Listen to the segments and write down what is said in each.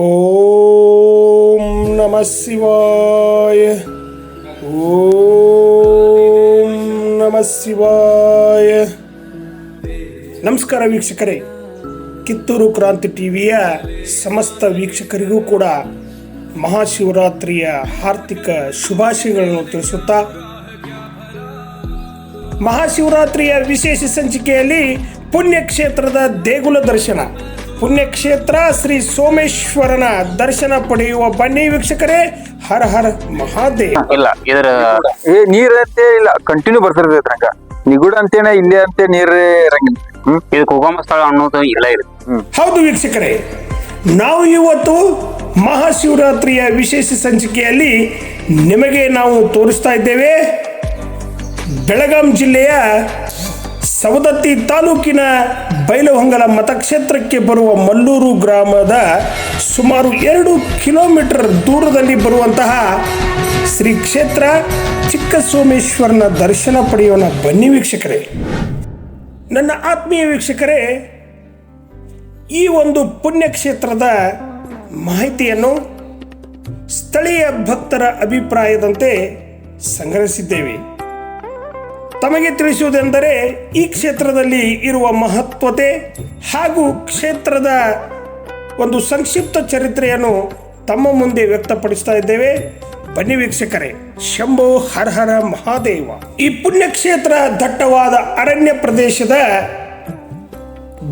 ಓಂ ನಮಃ ಶಿವಾಯ ಓಂ ನಮಃ ಶಿವಾಯ ನಮಸ್ಕಾರ ವೀಕ್ಷಕರೇ. ಕಿತ್ತೂರು ಕ್ರಾಂತಿ ಟಿವಿಯ ಸಮಸ್ತ ವೀಕ್ಷಕರಿಗೂ ಕೂಡ ಮಹಾಶಿವರಾತ್ರಿಯ ಹಾರ್ದಿಕ ಶುಭಾಶಯಗಳನ್ನು ತಿಳಿಸುತ್ತಾ, ಮಹಾಶಿವರಾತ್ರಿಯ ವಿಶೇಷ ಸಂಚಿಕೆಯಲ್ಲಿ ಪುಣ್ಯಕ್ಷೇತ್ರದ ದೇಗುಲ ದರ್ಶನ. ಪುಣ್ಯಕ್ಷೇತ್ರ ಶ್ರೀ ಸೋಮೇಶ್ವರನ ದರ್ಶನ ಪಡೆಯುವ ಬನ್ನಿ ವೀಕ್ಷಕರೇ ಹರ ಹರ ಮಹಾದೇವ್. ಇಲ್ಲ ಇದರ ಏ ನೀರ್ ಅಂತ ಇಲ್ಲ ಕಂಟಿನ್ಯೂ ಬರ್ತಿರ್ತೈತಿ ರಂಗ ನಿಗೂಢ ಅಂತೇನೆ ಇಲ್ಲೇ ಅಂತ ನೀರ್ ಇರಂಗಿಲ್ಲ. ಹ್ಮ್? ಇದಕ್ಕೆ ಹೋಗೋ ಸ್ಥಳ ಅನ್ನೋದು ಇಲ್ಲ ಇದು ಹೌದು ವೀಕ್ಷಕರೇ ನಾವು ಇವತ್ತು ಮಹಾಶಿವರಾತ್ರಿಯ ವಿಶೇಷ ಸಂಚಿಕೆಯಲ್ಲಿ ನಿಮಗೆ ನಾವು ತೋರಿಸ್ತಾ ಇದ್ದೇವೆ ಬೆಳಗಾಂ ಜಿಲ್ಲೆಯ ಸವದತ್ತಿ ತಾಲೂಕಿನ ಬೈಲಹೊಂಗಲ ಮತಕ್ಷೇತ್ರಕ್ಕೆ ಬರುವ ಮಲ್ಲೂರು ಗ್ರಾಮದ ಸುಮಾರು ಎರಡು ಕಿಲೋಮೀಟರ್ ದೂರದಲ್ಲಿ ಬರುವಂತಹ ಶ್ರೀ ಕ್ಷೇತ್ರ ಚಿಕ್ಕ ಸೋಮೇಶ್ವರನ ದರ್ಶನ ಪಡೆಯೋಣ ಬನ್ನಿ ವೀಕ್ಷಕರೇ. ನನ್ನ ಆತ್ಮೀಯ ವೀಕ್ಷಕರೇ, ಈ ಒಂದು ಪುಣ್ಯಕ್ಷೇತ್ರದ ಮಾಹಿತಿಯನ್ನು ಸ್ಥಳೀಯ ಭಕ್ತರ ಅಭಿಪ್ರಾಯದಂತೆ ಸಂಗ್ರಹಿಸಿದ್ದೇವೆ. ತಮಗೆ ತಿಳಿಸುವುದೆಂದರೆ ಈ ಕ್ಷೇತ್ರದಲ್ಲಿ ಇರುವ ಮಹತ್ವತೆ ಹಾಗೂ ಕ್ಷೇತ್ರದ ಒಂದು ಸಂಕ್ಷಿಪ್ತ ಚರಿತ್ರೆಯನ್ನು ತಮ್ಮ ಮುಂದೆ ವ್ಯಕ್ತಪಡಿಸ್ತಾ ಇದ್ದೇವೆ. ಬನ್ನಿ ವೀಕ್ಷಕರೇ, ಶಂಭೋ ಹರ ಹರ ಮಹಾದೇವ. ಈ ಪುಣ್ಯಕ್ಷೇತ್ರ ದಟ್ಟವಾದ ಅರಣ್ಯ ಪ್ರದೇಶದ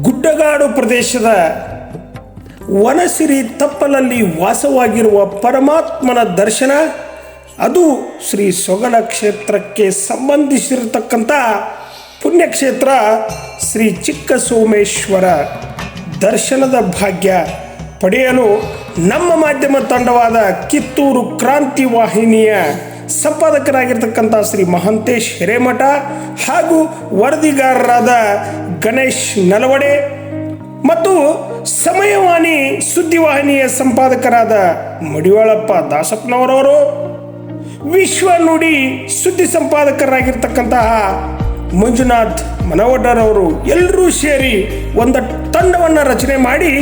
ಗುಡ್ಡಗಾಡು ಪ್ರದೇಶದ ವನಸಿರಿ ತಪ್ಪಲಲ್ಲಿ ವಾಸವಾಗಿರುವ ಪರಮಾತ್ಮನ ದರ್ಶನ ಅದು ಶ್ರೀ ಸೊಗಡ ಕ್ಷೇತ್ರಕ್ಕೆ ಸಂಬಂಧಿಸಿರತಕ್ಕಂಥ ಪುಣ್ಯಕ್ಷೇತ್ರ ಶ್ರೀ ಚಿಕ್ಕ ಸೋಮೇಶ್ವರ ದರ್ಶನದ ಭಾಗ್ಯ ಪಡೆಯಲು ನಮ್ಮ ಮಾಧ್ಯಮ ತಂಡವಾದ ಕಿತ್ತೂರು ಕ್ರಾಂತಿ ವಾಹಿನಿಯ ಸಂಪಾದಕರಾಗಿರ್ತಕ್ಕಂಥ ಶ್ರೀ ಮಹಂತೇಶ್ ಹಿರೇಮಠ ಹಾಗೂ ವರದಿಗಾರರಾದ ಗಣೇಶ್ ನಲವಡೆ ಮತ್ತು ಸಮಯವಾಣಿ ಸುದ್ದಿವಾಹಿನಿಯ ಸಂಪಾದಕರಾದ ಮಡಿವಾಳಪ್ಪ ದಾಸಪ್ಪನವರವರು. ವಿಶ್ವ ನುಡಿ ಸುದ್ದಿ ಸಂಪಾದಕರಾಗಿರ್ತಕ್ಕಂತಹ ಮಂಜುನಾಥ್ ಮನವಡ್ಡರವರು ಎಲ್ಲರೂ ಸೇರಿ ಒಂದು ತಂಡವನ್ನು ರಚನೆ ಮಾಡಿ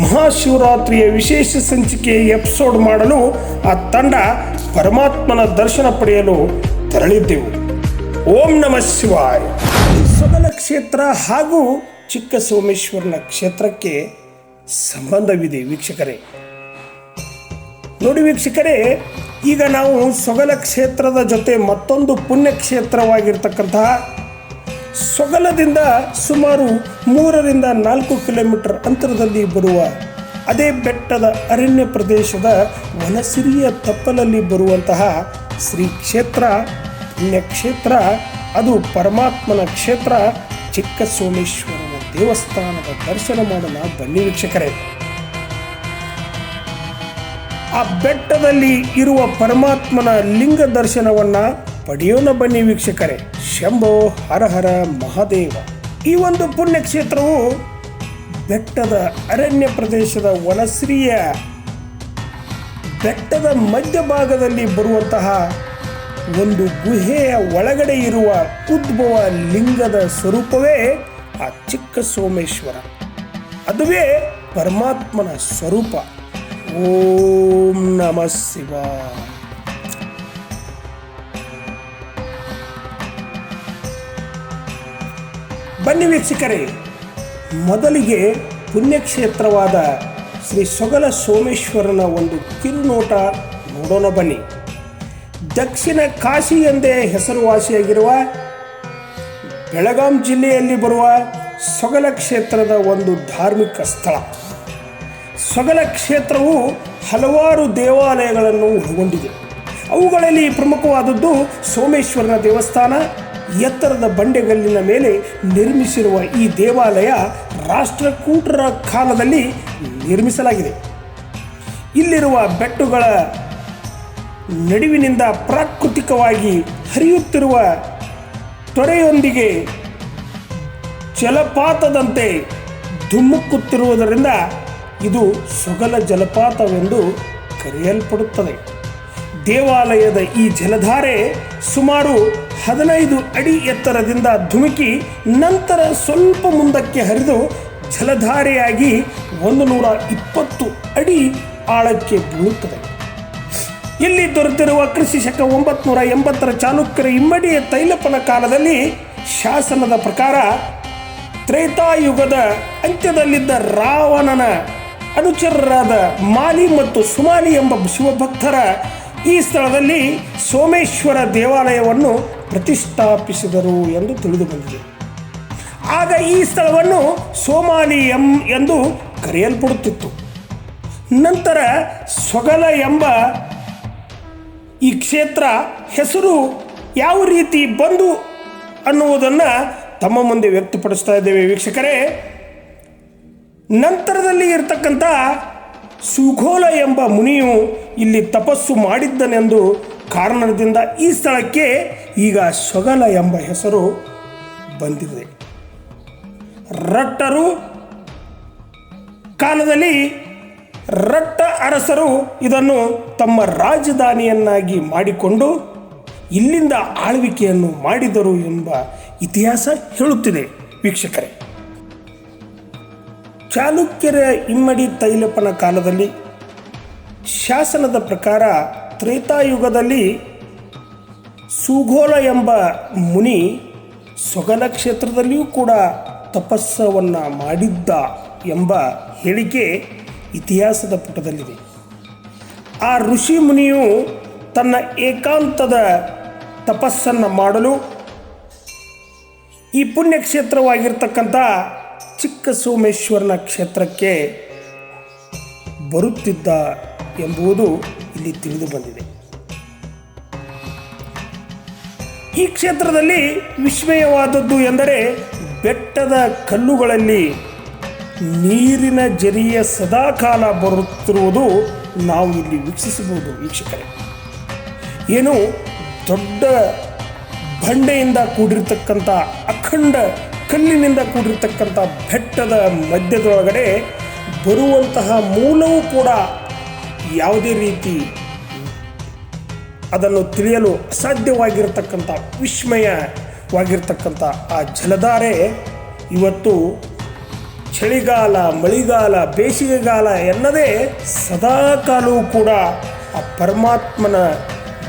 ಮಹಾಶಿವರಾತ್ರಿಯ ವಿಶೇಷ ಸಂಚಿಕೆ ಎಪಿಸೋಡ್ ಮಾಡಲು ಆ ತಂಡ ಪರಮಾತ್ಮನ ದರ್ಶನ ಪಡೆಯಲು ತೆರಳಿದ್ದೆವು. ಓಂ ನಮಃ ಶಿವಾಯ್. ಸದನ ಕ್ಷೇತ್ರ ಹಾಗೂ ಚಿಕ್ಕ ಸೋಮೇಶ್ವರನ ಕ್ಷೇತ್ರಕ್ಕೆ ಸಂಬಂಧವಿದೆ ವೀಕ್ಷಕರೇ. ನೋಡಿ ವೀಕ್ಷಕರೇ ಈಗ ನಾವು ಸೊಗಲ ಕ್ಷೇತ್ರದ ಜೊತೆ ಮತ್ತೊಂದು ಪುಣ್ಯಕ್ಷೇತ್ರವಾಗಿರ್ತಕ್ಕಂತಹ ಸೊಗಲದಿಂದ ಸುಮಾರು ಮೂರರಿಂದ ನಾಲ್ಕು ಕಿಲೋಮೀಟರ್ ಅಂತರದಲ್ಲಿ ಬರುವ ಅದೇ ಬೆಟ್ಟದ ಅರಣ್ಯ ಪ್ರದೇಶದ ವನಸಿರಿಯ ತಪ್ಪಲಲ್ಲಿ ಬರುವಂತಹ ಶ್ರೀ ಕ್ಷೇತ್ರ, ಪುಣ್ಯಕ್ಷೇತ್ರ, ಅದು ಪರಮಾತ್ಮನ ಕ್ಷೇತ್ರ ಚಿಕ್ಕ ಸೋಮೇಶ್ವರನ ದೇವಸ್ಥಾನದ ದರ್ಶನ ಮಾಡಲು ಬನ್ನಿ ವೀಕ್ಷಕರೇ. ಆ ಬೆಟ್ಟದಲ್ಲಿ ಇರುವ ಪರಮಾತ್ಮನ ಲಿಂಗ ದರ್ಶನವನ್ನ ಪಡೆಯೋಣ ಬನ್ನಿ ವೀಕ್ಷಕರೇ. ಶಂಭೋ ಹರ ಮಹಾದೇವ. ಈ ಒಂದು ಪುಣ್ಯಕ್ಷೇತ್ರವು ಬೆಟ್ಟದ ಅರಣ್ಯ ಪ್ರದೇಶದ ವನಶ್ರೀಯ ಬೆಟ್ಟದ ಮಧ್ಯಭಾಗದಲ್ಲಿ ಬರುವಂತಹ ಒಂದು ಗುಹೆಯ ಒಳಗಡೆ ಇರುವ ಉದ್ಭವ ಲಿಂಗದ ಸ್ವರೂಪವೇ ಆ ಚಿಕ್ಕ ಸೋಮೇಶ್ವರ ಅದುವೇ ಪರಮಾತ್ಮನ ಸ್ವರೂಪ. ಓಂ ನಮಃ ಶಿವ. ಬನ್ನಿ ವೀಕ್ಷಕರೇ, ಮೊದಲಿಗೆ ಪುಣ್ಯಕ್ಷೇತ್ರವಾದ ಶ್ರೀ ಸೊಗಲ ಸೋಮೇಶ್ವರನ ಒಂದು ಕಿರುನೋಟ ನೋಡೋಣ ಬನ್ನಿ. ದಕ್ಷಿಣ ಕಾಶಿ ಎಂದೇ ಹೆಸರುವಾಸಿಯಾಗಿರುವ ಬೆಳಗಾಂ ಜಿಲ್ಲೆಯಲ್ಲಿ ಬರುವ ಸೊಗಲ ಕ್ಷೇತ್ರದ ಒಂದು ಧಾರ್ಮಿಕ ಸ್ಥಳ. ಸೊಗಲ ಕ್ಷೇತ್ರವು ಹಲವಾರು ದೇವಾಲಯಗಳನ್ನು ಒಳಗೊಂಡಿದೆ. ಅವುಗಳಲ್ಲಿ ಪ್ರಮುಖವಾದದ್ದು ಸೋಮೇಶ್ವರನ ದೇವಸ್ಥಾನ, ಎತ್ತರದ ಬಂಡೆಗಲ್ಲಿನ ಮೇಲೆ ನಿರ್ಮಿಸಿರುವ ಈ ದೇವಾಲಯ ರಾಷ್ಟ್ರಕೂಟರ ಕಾಲದಲ್ಲಿ ನಿರ್ಮಿಸಲಾಗಿದೆ. ಇಲ್ಲಿರುವ ಬೆಟ್ಟುಗಳ ನಡುವಿನಿಂದ ಪ್ರಾಕೃತಿಕವಾಗಿ ಹರಿಯುತ್ತಿರುವ ತೊರೆಯೊಂದಿಗೆ ಜಲಪಾತದಂತೆ ಧುಮ್ಮುಕ್ಕುತ್ತಿರುವುದರಿಂದ ಇದು ಸೊಗಲ ಜಲಪಾತವೆಂದು ಕರೆಯಲ್ಪಡುತ್ತದೆ. ದೇವಾಲಯದ ಈ ಜಲಧಾರೆ ಸುಮಾರು ಹದಿನೈದು ಅಡಿ ಎತ್ತರದಿಂದ ಧುಮುಕಿ ನಂತರ ಸ್ವಲ್ಪ ಮುಂದಕ್ಕೆ ಹರಿದು ಜಲಧಾರೆಯಾಗಿ ಒಂದು ನೂರ ಇಪ್ಪತ್ತು ಅಡಿ ಆಳಕ್ಕೆ ಬೀಳುತ್ತದೆ. ಇಲ್ಲಿ ದೊರೆತಿರುವ ಕೃಷಿ ಶಕ ಒಂಬತ್ನೂರ ಎಂಬತ್ತರ ಚಾಲುಕ್ಯರ ಇಮ್ಮಡಿಯ ತೈಲಪನ ಕಾಲದಲ್ಲಿ ಶಾಸನದ ಪ್ರಕಾರ ತ್ರೇತಾಯುಗದ ಅಂತ್ಯದಲ್ಲಿದ್ದ ರಾವಣನ ಅನುಚರರಾದ ಮಾಲಿ ಮತ್ತು ಸುಮಾಲಿ ಎಂಬ ಶಿವಭಕ್ತರ ಈ ಸ್ಥಳದಲ್ಲಿ ಸೋಮೇಶ್ವರ ದೇವಾಲಯವನ್ನು ಪ್ರತಿಷ್ಠಾಪಿಸಿದರು ಎಂದು ತಿಳಿದು ಬಂದಿದೆ. ಆಗ ಈ ಸ್ಥಳವನ್ನು ಸೋಮಾಲಿ ಎಂ ಎಂದು ಕರೆಯಲ್ಪಡುತ್ತಿತ್ತು. ನಂತರ ಸೊಗಲ ಎಂಬ ಈ ಕ್ಷೇತ್ರ ಹೆಸರು ಯಾವ ರೀತಿ ಬಂದು ಅನ್ನುವುದನ್ನು ತಮ್ಮ ಮುಂದೆ ವ್ಯಕ್ತಪಡಿಸ್ತಾ ಇದ್ದೇವೆ. ವೀಕ್ಷಕರೇ ನಂತರದಲ್ಲಿ ಇರತಕ್ಕಂಥ ಸುಘೋಲ ಎಂಬ ಮುನಿಯು ಇಲ್ಲಿ ತಪಸ್ಸು ಮಾಡಿದ್ದನೆಂದು ಕಾರಣದಿಂದ ಈ ಸ್ಥಳಕ್ಕೆ ಈಗ ಸೊಗಲ ಎಂಬ ಹೆಸರು ಬಂದಿದೆ. ರಟ್ಟರು ಕಾಲದಲ್ಲಿ ರಟ್ಟ ಅರಸರು ಇದನ್ನು ತಮ್ಮ ರಾಜಧಾನಿಯನ್ನಾಗಿ ಮಾಡಿಕೊಂಡು ಇಲ್ಲಿಂದ ಆಳ್ವಿಕೆಯನ್ನು ಮಾಡಿದರು ಎಂಬ ಇತಿಹಾಸ ಹೇಳುತ್ತಿದೆ. ವೀಕ್ಷಕರೇ ಚಾಲುಕ್ಯರ ಇಮ್ಮಡಿ ತೈಲಪನ ಕಾಲದಲ್ಲಿ ಶಾಸನದ ಪ್ರಕಾರ ತ್ರೇತಾಯುಗದಲ್ಲಿ ಸುಘೋಲ ಎಂಬ ಮುನಿ ಸೊಗಲ ಕ್ಷೇತ್ರದಲ್ಲಿಯೂ ಕೂಡ ತಪಸ್ಸವನ್ನು ಮಾಡಿದ್ದ ಎಂಬ ಹೇಳಿಕೆ ಇತಿಹಾಸದ ಪುಟದಲ್ಲಿದೆ. ಆ ಋಷಿ ಮುನಿಯು ತನ್ನ ಏಕಾಂತದ ತಪಸ್ಸನ್ನು ಮಾಡಲು ಈ ಪುಣ್ಯಕ್ಷೇತ್ರವಾಗಿರ್ತಕ್ಕಂಥ ಚಿಕ್ಕ ಸೋಮೇಶ್ವರನ ಕ್ಷೇತ್ರಕ್ಕೆ ಬರುತ್ತಿದ್ದ ಎಂಬುದು ಇಲ್ಲಿ ತಿಳಿದು ಬಂದಿದೆ. ಈ ಕ್ಷೇತ್ರದಲ್ಲಿ ವಿಸ್ಮಯವಾದದ್ದು ಎಂದರೆ ಬೆಟ್ಟದ ಕಲ್ಲುಗಳಲ್ಲಿ ನೀರಿನ ಜರಿಯ ಸದಾಕಾಲ ಬರುತ್ತಿರುವುದು ನಾವು ಇಲ್ಲಿ ವೀಕ್ಷಿಸಬಹುದು ವೀಕ್ಷಕರೇ. ಏನು ದೊಡ್ಡ ಬಂಡೆಯಿಂದ ಕೂಡಿರತಕ್ಕಂಥ ಅಖಂಡ ಕಲ್ಲಿನಿಂದ ಕೂಡಿರ್ತಕ್ಕಂಥ ಬೆಟ್ಟದ ಮಧ್ಯದೊಳಗಡೆ ಬರುವಂತಹ ಮೂಲವೂ ಕೂಡ ಯಾವುದೇ ರೀತಿ ಅದನ್ನು ತಿಳಿಯಲು ಅಸಾಧ್ಯವಾಗಿರತಕ್ಕಂಥ, ವಿಸ್ಮಯವಾಗಿರ್ತಕ್ಕಂಥ ಆ ಜಲಧಾರೆ ಇವತ್ತು ಚಳಿಗಾಲ, ಮಳಿಗಾಲ, ಬೇಸಿಗೆಗಾಲ ಎನ್ನದೇ ಸದಾಕಾಲವೂ ಕೂಡ ಆ ಪರಮಾತ್ಮನ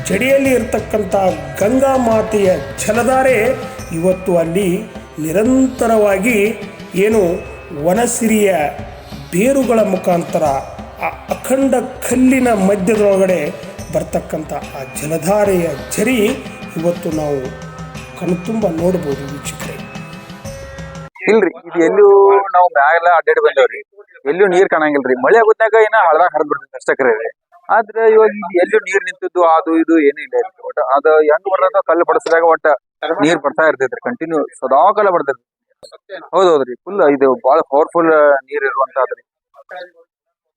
ಜಡಿಯಲ್ಲಿ ಇರತಕ್ಕಂಥ ಗಂಗಾ ಮಾತೆಯ ಜಲಧಾರೆ ಇವತ್ತು ಅಲ್ಲಿ ನಿರಂತರವಾಗಿ ಏನು ವನಸಿರಿಯ ಬೇರುಗಳ ಮುಖಾಂತರ ಆ ಅಖಂಡ ಕಲ್ಲಿನ ಮಧ್ಯದೊಳಗಡೆ ಬರ್ತಕ್ಕಂಥ ಆ ಜಲಧಾರೆಯ ಝರಿ ಇವತ್ತು ನಾವು ಕಣ್ತುಂಬ ನೋಡಬಹುದು ವೀಕ್ಷಕರೇ. ಇಲ್ರಿ, ಇದು ಎಲ್ಲೂ ನಾವು ಮ್ಯಾಲ ಅಡ್ಡಾಡಿ ಬಂದೇವ್ರಿ. ಎಲ್ಲೂ ನೀರ್ ಕಾಣಂಗಿಲ್ರಿ. ಮಳೆ ಆಗುದಾಗ ಏನ ಹಳದಾಗ ಹರಿದ್ಬಿಡ್ತೀವಿ ಅಷ್ಟಕ್ರೆ ಆದ್ರೆ ಇವಾಗ ಇಲ್ಲಿ ಎಲ್ಲೂ ನೀರ್ ನಿಂತಿದ್ದು, ಅದು ಇದು ಏನೂ ಇಲ್ಲ ಒಟ್ಟ ಅದ ಹೆಂಗ್ ಬರ್ತದ ಕಲ್ಲು ಬಡಸಿದಾಗ ಒಟ್ಟ ನೀರ್ ಬರ್ತಾ ಇರ್ತೈತ್ರಿ ಕಂಟಿನ್ಯೂ ಸದಾ ಕಾಲ ಬರ್ತೈತಿ ಹೌದೌದ್ರಿ ಫುಲ್ ಇದು ಬಾಳ ಪವರ್ಫುಲ್ ನೀರ್ ಇರುವಂತಾದ್ರಿ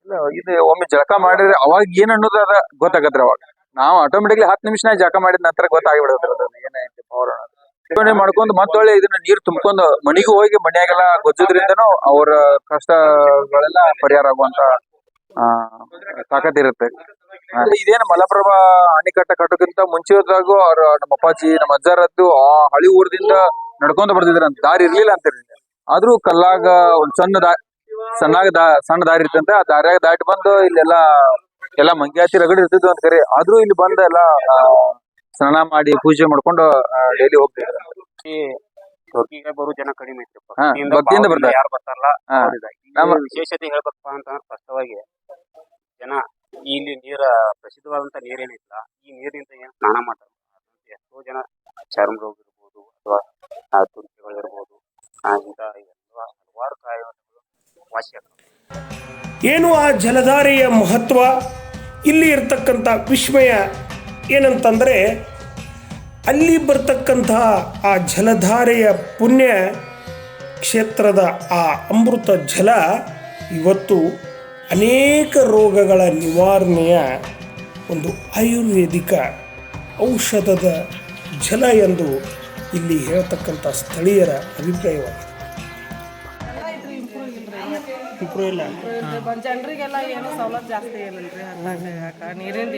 ಇಲ್ಲ, ಇದು ಒಮ್ಮೆ ಜಳಕ ಮಾಡಿದ್ರೆ ಅವಾಗ ಏನ್ ಅನ್ನೋದು ಅದ ಗೊತ್ತಾಗತ್ರಿ ಅವಾಗ. ನಾವು ಆಟೋಮೆಟಿಕ್ಲಿ ಹತ್ತು ನಿಮಿಷನಾಗ ಜಳಕ ಮಾಡಿದ ನಂತರ ಗೊತ್ತಾಗಿಬಿಡತ್ರಿ ಅದನ್ನ ಏನೈತಿ ಪವರ್ ಅನ್ನೋದು. ಮಾಡ್ಕೊಂಡು ಮತ್ತೊಳ್ಳೆ ಇದನ್ನ ನೀರ್ ತುಂಬ್ಕೊಂಡು ಮನಿಗೂ ಹೋಗಿ ಮನ್ಯಾಗೆಲ್ಲ ಗೊಜ್ಜೋದ್ರಿಂದನೂ ಅವ್ರ ಕಷ್ಟಗಳೆಲ್ಲ ಪರಿಹಾರ ಆಗುವಂತ ಆ ತಾಕತ್ ಇರುತ್ತೆ. ಆ, ಇದೇನ್ ಮಲಪ್ರಭಾ ಅಣೆಕಟ್ಟ ಕಟ್ಟೋಕ್ಕಿಂತ ಮುಂಚಿತವಾಗೂ ಅವ್ರ ನಮ್ಮ ಅಪ್ಪಾಜಿ ನಮ್ಮ ಅಜ್ಜಾರದ್ದು ಆ ಹಳಿ ಊರದಿಂದ ನಡ್ಕೊಂತ ಅಂತ. ದಾರಿ ಇರ್ಲಿಲ್ಲ ಅಂತೀರಿ ಆದ್ರೂ ಕಲ್ಲಾಗ ಒಂದ್ ಸಣ್ಣ ದಾ ಸಣ್ಣಾಗ ದಾ ಸಣ್ಣ ದಾರಿ ಇರ್ತಂತೆ. ಆ ದಾರಿಯಾಗ ದಾಟಿ ಬಂದು ಇಲ್ಲೆಲ್ಲ ಎಲ್ಲ ಮಂಗ್ಯಾತಿ ರಗಡಿ ಇರ್ತಿದ್ವು ಅಂತ ಕರೆ. ಆದ್ರೂ ಇಲ್ಲಿ ಬಂದ ಎಲ್ಲ ಸ್ನಾನ ಮಾಡಿ ಪೂಜೆ ಮಾಡ್ಕೊಂಡು ಡೈಲಿ ಹೋಗ್ತಿದ್ರು. ಟೋಕಿಗೆ ಬರೋ ಜನ ಕಡಿಮೆ ಐತ್ರಿಪ್ಪ ಭಕ್ತಿಯಿಂದ ಬರ್ತಾರೆ. ಯಾರು ಬರ್ತಾರಲ್ಲ ವಿಶೇಷತೆ ಹೇಳ್ಬೇಕಪ್ಪ ಅಂತಂದ್ರೆ ಸ್ಪಷ್ಟವಾಗಿ ಜನ ಇಲ್ಲಿ ನೀರ ಪ್ರಸಿದ್ಧವಾದಂತ ನೀರೇನಿಲ್ಲ ಈ ನೀರಿನಿಂದ ಏನ್ ಸ್ನಾನ ಮಾಡ್ತಾರೆ? ಎಷ್ಟೋ ಜನ ಚರ್ಮ ರೋಗ ಇರ್ಬೋದು ಅಥವಾ ತುರ್ಕಿಗಳಿರ್ಬೋದು ಹಲವಾರು ಕಾಯಿಲೆಗಳು ಏನು ಆ ಜಲಧಾರೆಯ ಮಹತ್ವ? ಇಲ್ಲಿ ಇರ್ತಕ್ಕಂಥ ವಿಸ್ಮಯ ಏನಂತಂದ್ರೆ, ಅಲ್ಲಿ ಬರ್ತಕ್ಕಂತಹ ಆ ಜಲಧಾರೆಯ ಪುಣ್ಯ ಕ್ಷೇತ್ರದ ಆ ಅಮೃತ ಜಲ ಇವತ್ತು ಅನೇಕ ರೋಗಗಳ ನಿವಾರಣೆಯ ಒಂದು ಆಯುರ್ವೇದಿಕ ಔಷಧದ ಜಲ ಎಂದು ಇಲ್ಲಿ ಹೇಳ್ತಕ್ಕಂಥ ಸ್ಥಳೀಯರ ಅಭಿಪ್ರಾಯವಾಗಿದೆ. ಇಂಪ್ರೂವ್ ಇಲ್ಲ. ಜನರಿಗೆಲ್ಲ ಏನು ಸವಲತ್ತು ಜಾಸ್ತಿ ಯಾಕ? ನೀರಿಂದ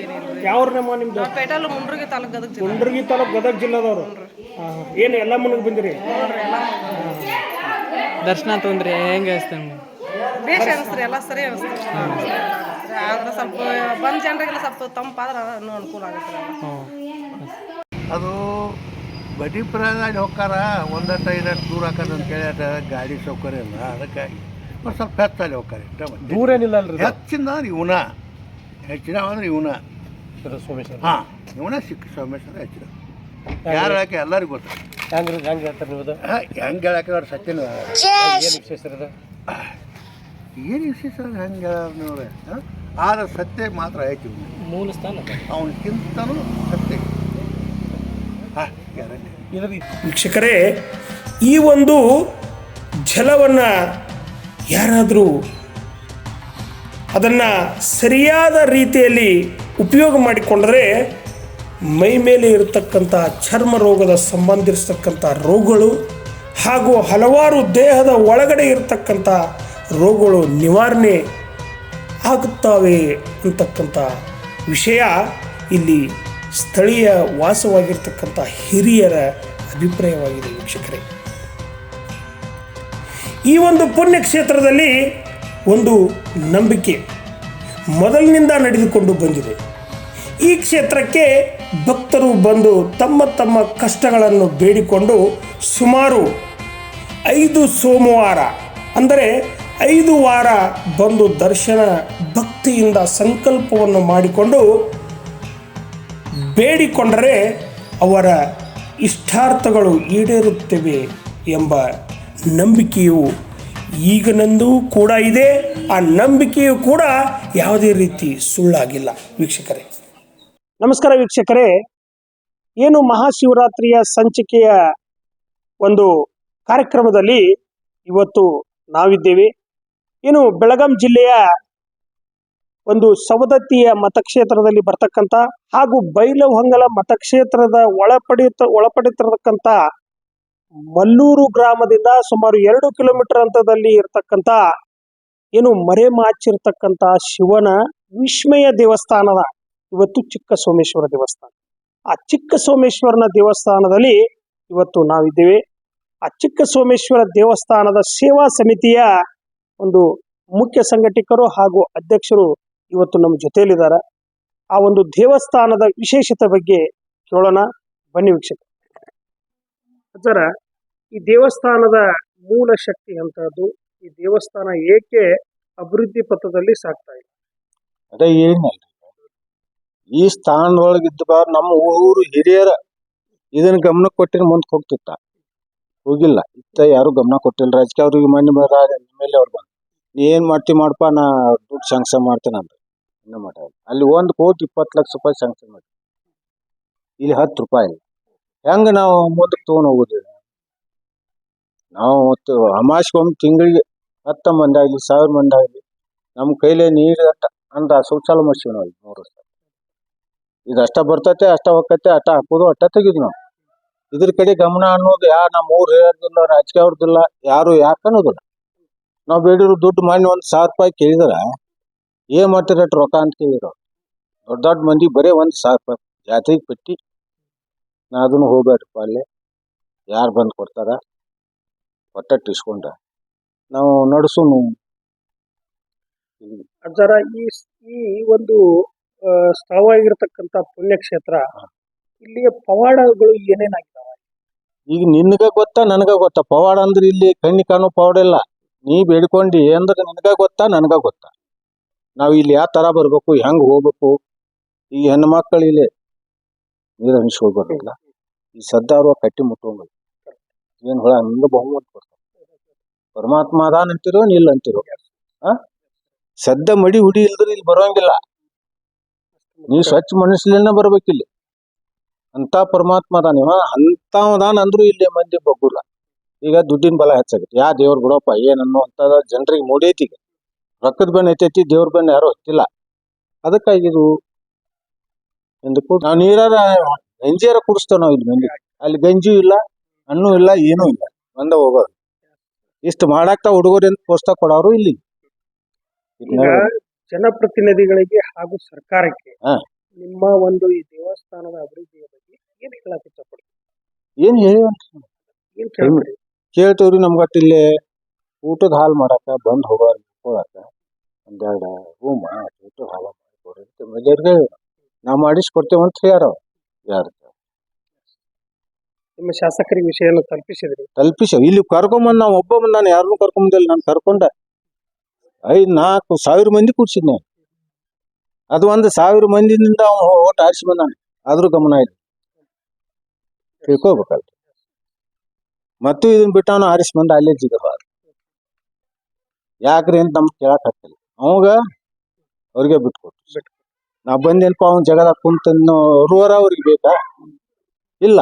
ನಮ್ಮ ನಿಮ್ದು? ನಾವು ಪೇಟಲ್ ಮುಂಡ್ರಿಗೆ ತಾಲೂಕ್ ಗದಗ ಜಿಲ್ಲೆ. ಕುಂಡ್ರಗಿ ತಾಲೂಕು ಗದಗ ಜಿಲ್ಲೆದವರು? ಏನು ಎಲ್ಲ ಮುನಿಗೆ ಬಂದಿರಿ? ದರ್ಶನ ತೊಂದ್ರೆ ಹೆಂಗೆ ಬೇಷ್ ಅನಿಸ್ತ್ರಿ ಎಲ್ಲ ಸರಿ ಅನಿಸ್ತು ಆದ್ರೆ ಸ್ವಲ್ಪ ಬಂದ ಜನರಿಗೆಲ್ಲ ಸ್ವಲ್ಪ ತಂಪಾದ್ರೆ ಇನ್ನೂ ಅನುಕೂಲ ಆಗುತ್ತೆ ಅದು ಬಡಿಪುರದಲ್ಲಿ ಹೋಗ್ತಾರ ಒಂದಷ್ಟು ಐದಷ್ಟು ದೂರ ಹಾಕೋದು ಅಂತ ಹೇಳಿ ಅದು ಗಾಡಿ ಸೌಕರ್ಯ ಇಲ್ಲ. ಅದಕ್ಕಾಗಿ ಒಂದು ಸ್ವಲ್ಪ ಹೆಚ್ಚಲ್ಲಿ ಹೋಗ್ತಾರೆ ದೂರ ಏನಿಲ್ಲ ಅಲ್ರಿ ಹೆಚ್ಚಿನ ಅಂದ್ರೆ ಇವನ. ಹೆಚ್ಚಿನ ಅಂದ್ರೆ ಇವನ. ಸೋಮೇಶ್ವರ ಹಾಂ ಇವನ ಸಿಕ್ಕ ಸೋಮೇಶ್ವರ ಹೆಚ್ಚಿನ. ಯಾರು ಹೇಳಕ್ಕೆ ಎಲ್ಲರಿಗೂ ಗೊತ್ತು. ಹೆಂಗ್ರಿ ಹೆಂಗೆ ಹೇಳ್ತಾರೆ ನೀವು ಹಾಂ ಹೆಂಗೆ ಹೇಳಕ್ಕೆ ಅವ್ರು ಸತ್ಯನ ಏನು ವಿಶೇಷ ಇರದ ಏನು ವಿಶೇಷ ಹೆಂಗೆ ಹೇಳೋರು ಆದ್ರೆ ಸತ್ಯ ಮಾತ್ರ ಆಯ್ತು. ಮೂಲ ಸ್ಥಾನ ಅವನಕ್ಕಿಂತನೂ ಸತ್ಯ. ವೀಕ್ಷಕರೇ ಈ ಒಂದು ಜಲವನ್ನು ಯಾರಾದರೂ ಅದನ್ನು ಸರಿಯಾದ ರೀತಿಯಲ್ಲಿ ಉಪಯೋಗ ಮಾಡಿಕೊಂಡರೆ ಮೈ ಮೇಲೆ ಇರತಕ್ಕಂಥ ಚರ್ಮ ರೋಗದ ಸಂಬಂಧಿಸತಕ್ಕಂಥ ರೋಗಗಳು ಹಾಗೂ ಹಲವಾರು ದೇಹದ ಒಳಗಡೆ ಇರತಕ್ಕಂಥ ರೋಗಗಳು ನಿವಾರಣೆ ಆಗುತ್ತವೆ ಅಂತಕ್ಕಂಥ ವಿಷಯ ಇಲ್ಲಿ ಸ್ಥಳೀಯ ವಾಸವಾಗಿರ್ತಕ್ಕಂಥ ಹಿರಿಯರ ಅಭಿಪ್ರಾಯವಾಗಿದೆ ವೀಕ್ಷಕರೇ. ಈ ಒಂದು ಪುಣ್ಯಕ್ಷೇತ್ರದಲ್ಲಿ ಒಂದು ನಂಬಿಕೆ ಮೊದಲಿನಿಂದ ನಡೆದುಕೊಂಡು ಬಂದಿದೆ. ಈ ಕ್ಷೇತ್ರಕ್ಕೆ ಭಕ್ತರು ಬಂದು ತಮ್ಮ ತಮ್ಮ ಕಷ್ಟಗಳನ್ನು ಬೇಡಿಕೊಂಡು ಸುಮಾರು ಐದು ಸೋಮವಾರ, ಅಂದರೆ ಐದು ವಾರ ಬಂದು ದರ್ಶನ ಭಕ್ತಿಯಿಂದ ಸಂಕಲ್ಪವನ್ನು ಮಾಡಿಕೊಂಡು ಬೇಡಿಕೊಂಡರೆ ಅವರ ಇಷ್ಟಾರ್ಥಗಳು ಈಡೇರುತ್ತವೆ ಎಂಬ ನಂಬಿಕೆಯು ಈಗನಂದೂ ಕೂಡ ಇದೆ. ಆ ನಂಬಿಕೆಯು ಕೂಡ ಯಾವುದೇ ರೀತಿ ಸುಳ್ಳಾಗಿಲ್ಲ. ವೀಕ್ಷಕರೇ. ನಮಸ್ಕಾರ ವೀಕ್ಷಕರೇ. ಏನು ಮಹಾಶಿವರಾತ್ರಿಯ ಸಂಚಿಕೆಯ ಒಂದು ಕಾರ್ಯಕ್ರಮದಲ್ಲಿ ಇವತ್ತು ನಾವಿದ್ದೇವೆ. ಏನು ಬೆಳಗಾಂ ಜಿಲ್ಲೆಯ ಒಂದು ಸವದತ್ತಿಯ ಮತಕ್ಷೇತ್ರದಲ್ಲಿ ಬರ್ತಕ್ಕಂಥ ಹಾಗೂ ಬೈಲಹೊಂಗಲ ಮತಕ್ಷೇತ್ರದ ಒಳಪಡಿತ, ಒಳಪಡಿತಿರತಕ್ಕಂಥ ಮಲ್ಲೂರು ಗ್ರಾಮದಿಂದ ಸುಮಾರು ಎರಡು ಕಿಲೋಮೀಟರ್ ಹಂತದಲ್ಲಿ ಇರತಕ್ಕಂಥ ಏನು ಮರೆಮಾಚಿರ್ತಕ್ಕಂಥ ಶಿವನ ವಿಸ್ಮಯ ದೇವಸ್ಥಾನದ ಇವತ್ತು ಚಿಕ್ಕ ಸೋಮೇಶ್ವರ ದೇವಸ್ಥಾನ. ಆ ಚಿಕ್ಕ ಸೋಮೇಶ್ವರನ ದೇವಸ್ಥಾನದಲ್ಲಿ ಇವತ್ತು ನಾವಿದ್ದೇವೆ. ಆ ಚಿಕ್ಕ ಸೋಮೇಶ್ವರ ದೇವಸ್ಥಾನದ ಸೇವಾ ಸಮಿತಿಯ ಒಂದು ಮುಖ್ಯ ಸಂಘಟಕರು ಹಾಗೂ ಅಧ್ಯಕ್ಷರು ಇವತ್ತು ನಮ್ಮ ಜೊತೆಯಲ್ಲಿದ್ದಾರೆ. ಆ ಒಂದು ದೇವಸ್ಥಾನದ ವಿಶೇಷತೆ ಬಗ್ಗೆ ಕೇಳೋಣ. ಬನ್ನಿ ವೀಕ್ಷಕ ಸರ ಈ ದೇವಸ್ಥಾನದ ಮೂಲ ಶಕ್ತಿ ಅಂತದ್ದು ಈ ದೇವಸ್ಥಾನ ಏಕೆ ಅಭಿವೃದ್ಧಿ ಪಥದಲ್ಲಿ ಸಾಕ್ತಾ ಇದೆ? ಅದೇ ಏನಲ್ರಿ ಈ ಸ್ಥಾನದೊಳಗಿದ್ದ ನಮ್ಮ ಊರು ಹಿರಿಯರ ಇದನ್ನ ಗಮನ ಕೊಟ್ಟಿನ ಮುಂದಕ್ಕೆ ಹೋಗ್ತಿತ್ತ. ಹೋಗಿಲ್ಲ. ಇತ್ತ ಯಾರು ಗಮನ ಕೊಟ್ಟಿಲ್ಲ. ರಾಜಕೀಯ ಅವ್ರಿಗೆ ಮನೆ ಮೇಲೆ ಅವ್ರು ಬಂದು ಏನ್ ಮಾಡ್ತಿ ಮಾಡಪ್ಪ ನಾ ದುಡ್ಡು ಶಾಂಕ್ಷನ್ ಮಾಡ್ತೇನೆ ಅಂದ್ರೆ. ಇನ್ನೂ ಮಾಡ ಅಲ್ಲಿ ಒಂದು ಕೋಟಿ ಇಪ್ಪತ್ತು ಲಕ್ಷ ರೂಪಾಯಿ ಶಾಂಕ್ಷನ್ ಮಾಡಿ ಇಲ್ಲಿ ಹತ್ತು ರೂಪಾಯಿ ಇಲ್ಲ. ಹೆಂಗ ನಾವು ಮುಂದಕ್ಕೆ ತಗೊಂಡ್ ಹೋಗೋದು? ನಾವು ಮತ್ತು ಅಮಾಸ್ಕೊಮ್ಮೆ ತಿಂಗಳಿಗೆ ಹತ್ತು ಮಂದಿ ಆಗಲಿ, ಸಾವಿರ ಮಂದಿ ಆಗಲಿ ನಮ್ಮ ಕೈಲೇ ನೀರು ಅಂತ ಶೌಚಾಲಯ ಮಾಡ್ಸೀವಿ ನಾವು ಇದು ಅಷ್ಟ ಬರ್ತೈತೆ, ಅಷ್ಟ ಹೋಗತ್ತೆ, ಅಷ್ಟ ಹಾಕೋದು ಅಟ್ಟ ತೆಗಿದು ನಾವು. ಇದ್ರ ಕಡೆ ಗಮನ ಅನ್ನೋದು ಯಾ ನಮ್ಮ ಊರ್ ಹೇಳೋದಿಲ್ಲ ರಾಜಕೀಯ ಅವ್ರದ್ದಿಲ್ಲ ಯಾರು ಯಾಕೆ ಅನ್ನೋದಿಲ್ಲ. ನಾವು ಬೇಡಿರೋ ದುಡ್ಡು ಮಾಡಿ ಒಂದ್ ಸಾವಿರ ರೂಪಾಯಿ ಕೇಳಿದ್ರ ಏನ್ ಮಾಡ್ತೀರ ರೊಕ್ಕ ಅಂತ ಕೇಳಿರೋ ದೊಡ್ಡ ದೊಡ್ಡ ಮಂದಿ ಬರೇ ಒಂದ್ ಸಾವಿರ ರೂಪಾಯಿ ಜಾತ್ರೆಗೆ ಪೆಟ್ಟಿ. ನಾ ಅದನ್ನು ಹೋಗ್ಬೇಡ್ರಪ್ಪ ಅಲ್ಲಿ. ಯಾರು ಬಂದು ಕೊಡ್ತಾರ? ಒಟ್ಟಟ್ಟು ಇಸ್ಕೊಂಡ ನಾವು ನಡೆಸು ಅದರ ಈ ಈ ಒಂದು ಸ್ಥಳವಾಗಿರ್ತಕ್ಕಂಥ ಪುಣ್ಯಕ್ಷೇತ್ರ ಇಲ್ಲಿಯ ಪವಾಡಗಳು ಏನೇನಾಗಿದ್ದಾವೆ ಈಗ ನಿನ್ಗ ಗೊತ್ತಾ, ನನಗ ಗೊತ್ತಾ. ಪವಾಡ ಅಂದ್ರೆ ಇಲ್ಲಿ ಕಣ್ಣಿ ಕಾಣೋ ಪವಾಡ ಇಲ್ಲ. ನೀ ಬೇಡ್ಕೊಂಡಿ ಅಂದ್ರೆ ನಿನಗ ಗೊತ್ತಾ, ನನಗ ಗೊತ್ತಾ. ನಾವ್ ಇಲ್ಲಿ ಯಾವ ತರ ಬರ್ಬೇಕು, ಹೆಂಗ್ ಹೋಗ್ಬೇಕು, ಈ ಹೆಣ್ಮಕ್ಳು ಇಲ್ಲಿ ನೀರ್ ಅನ್ಸ್ಕೊಳ್ಬಾರ್ದಿಲ್ಲ ಈ ಸದ್ದಾರುವ ಕಟ್ಟಿ ಮುಟ್ಟೋಂಗಿಲ್ಲ ಏನ್ ಹೊಳ ಹಂಗ ಬಹುಮತ ಕೊಡ್ತಾರೆ. ಪರಮಾತ್ಮ ಅದಾನ ಅಂತಿರೋ ನಿಲ್ ಅಂತಿರೋ? ಆ? ಸದ್ದ ಮಡಿ ಹುಡಿ ಇಲ್ದ್ರೆ ಇಲ್ಲಿ ಬರೋಂಗಿಲ್ಲ. ನೀ ಸ್ವಚ್ಛ ಮನಸ್ಸಿನ ಬರ್ಬೇಕಿಲ್ಲಿ. ಅಂತ ಪರಮಾತ್ಮ ಅದಾನ ಇವ. ಅಂತ ಅಂದ್ರು ಇಲ್ಲಿ ಮಂದಿ ಬಗ್ಗುಲ್ಲ. ಈಗ ದುಡ್ಡಿನ ಬಲ ಹೆಚ್ಚಾಗುತ್ತೆ ಯಾ ದೇವ್ರ ಬಿಡಪ್ಪ ಏನ್ ಅಂತ ಜನರಿಗೆ ಮೂಡೈತಿ ಈಗ. ರೊಕ್ಕದ ಬೆನ್ನ ಐತೈತಿ ದೇವ್ರ ಬೆನ್ನ ಯಾರು ಹತ್ತಿಲ್ಲ. ಅದಕ್ಕಾಗಿ ಇದು ಎಂದಕ್ಕೂ ನಾವು ನೀರಾರ ಗಂಜಿಯಾರ ಕುಡಿಸ್ತೇವೆ ನಾವು ಇಲ್ಲಿ ಮಂದಿ. ಅಲ್ಲಿ ಗಂಜಿ ಇಲ್ಲ ಹಣ್ಣು ಇಲ್ಲ ಏನೂ ಇಲ್ಲ. ಬಂದ ಹೋಗೋದು ಇಷ್ಟು ಮಾಡಾಕ್ತಾ ಹುಡುಗರಿಂದ ಪೋಸ್ತ ಕೊಡೋರು ಇಲ್ಲಿ. ಜನಪ್ರತಿನಿಧಿಗಳಿಗೆ ಹಾಗೂ ಸರ್ಕಾರಕ್ಕೆ. ನಿಮ್ಮ ಒಂದು ಈ ದೇವಸ್ಥಾನದ ಅಭಿವೃದ್ಧಿಯ ಬಗ್ಗೆ ಏನ್ ಹೇಳಕ್ ಇಷ್ಟಪಡ್ತೀವಿ ಏನ್ ಹೇಳಿ ಏನ್ ಕೇಳ್ತೀರಿ? ಕೇಳ್ತೇವ್ರಿ ನಮ್ಗಟ್ ಇಲ್ಲಿ ಊಟದ ಹಾಲ್ ಮಾಡಾಕ ಬಂದ್ ಹೋಗೋರ್ ಹೋಗಾಕ ಒಂದೆರಡು ರೂಮ್ ಊಟದ ಹಾಲ್ ಮಾಡಿಕೊಡ್ರಿ ಅಂತ ನಾವು ಮಾಡಿಸ್ಕೊಡ್ತೇವೆ ಅಂತ ಹೇಳ್ಯಾರ ಅವ್ರು. ಯಾರು ನಿಮ್ಮ ಶಾಸಕರಿಗೆ ವಿಷಯವನ್ನು ತಲುಪಿಸಿದ್ರಿ? ತಲುಪಿಸ ಇಲ್ಲಿ ಕರ್ಕೊಂಬಂದ್ ನಾವು ಒಬ್ಬ ಬಂದ್ ನಾನು ಯಾರನ್ನೂ ಕರ್ಕೊಂಬಂದಿಲ್ಲ ನಾನು ಕರ್ಕೊಂಡೆ. ಐದ್ ನಾಲ್ಕು ಸಾವಿರ ಮಂದಿ ಕೂಡ್ಸಿದ್ನೆ. ಅದು ಒಂದು ಸಾವಿರ ಮಂದಿಯಿಂದ ಅವ್ನು ಓಟ್ ಆರಿಸಿ ಬಂದಾನೆ. ಆದ್ರೂ ಗಮನ ಇಲ್ಲ ತಿಳ್ಕೊಬೇಕಲ್ಲ ಮತ್ತು ಇದನ್ನ ಬಿಟ್ಟು ಅವನು ಆರಿಸ್ ಬಂದ ಅಲ್ಲೇ ಜಿಗದ ಯಾಕ್ರಿ ಅಂತ ನಮ್ಗೆ ಕೇಳಕ್ ಆಗ್ತಿಲ್ಲ ಅವಾಗ ಅವ್ರಿಗೆ ಬಿಟ್ಕೊಟ್ಟು ನಾವು ಬಂದೇನಪ್ಪ ಅವನ್ ಜಗದ ಕುಂತ ಅವ್ರಿಗೆ ಬೇಕಾ? ಇಲ್ಲ.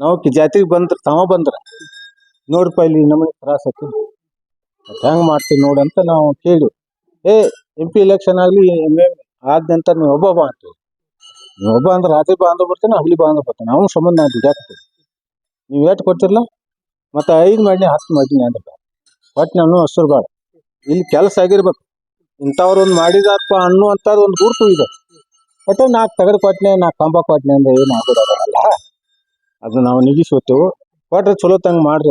ನಾವು ಜಾತಿಗೆ ಬಂದ್ರ ತಾವ ಬಂದ್ರ. ನೋಡ್ಪ ಇಲ್ಲಿ ನಮಗೆ ತ್ರಾಸ ಹೆಂಗ್ ಮಾಡ್ತೀವಿ ನೋಡಂತ ನಾವು ಕೇಳಿ. ಏ ಎಂ ಪಿ ಎಲೆಕ್ಷನ್ ಆಗ್ಲಿ ಎಂ ಎಂ ಆದ ನಂತರ ನೀವು ಒಬ್ಬ ಅಂತೀವಿ ಒಬ್ಬ ಅಂದ್ರೆ ರಾತ್ರಿ ಬಾ ಅಂದ್ರೆ ಬರ್ತಾನೆ ಹುಲಿ ಬಾ ಅಂದ್ರೆ ಬರ್ತಾನೆ. ಅವ್ನ ಸಂಬಂಧ ನಾನು ದುಡ್ಯಾಕ್ತೀವಿ ನೀವು ಏಟ್ ಕೊಡ್ತಿರಲ್ಲ ಮತ್ತೆ ಐದು ಮಾಡಿ ಹತ್ತು ಮಾಡಿ ಅಂದ್ರೆ ಒಟ್ಟು ನಾನು ಹಸಿರು ಬಾಳ ಇಲ್ಲಿ ಕೆಲಸ ಆಗಿರ್ಬೇಕು. ಇಂಥವ್ರು ಒಂದು ಮಾಡಿದಾರಪ್ಪ ಅನ್ನುವಂಥದ್ದು ಒಂದು ಗುರುತು ಇದೆ. ಒಟ್ಟು ನಾಲ್ಕು ತೆಗೆದು ಕೊಟ್ನೆ ನಾಲ್ಕು ಕಂಬ ಕೊಟ್ನೆ ಅಂದ್ರೆ ಏನು ಆಗೋದಲ್ಲ ಅದು ನಾವು ನಿಗಿಸ್ಕೊತೇವೆ ಕೊಟ್ರೆ ಚಲೋ ತಂಗ ಮಾಡ್ರಿ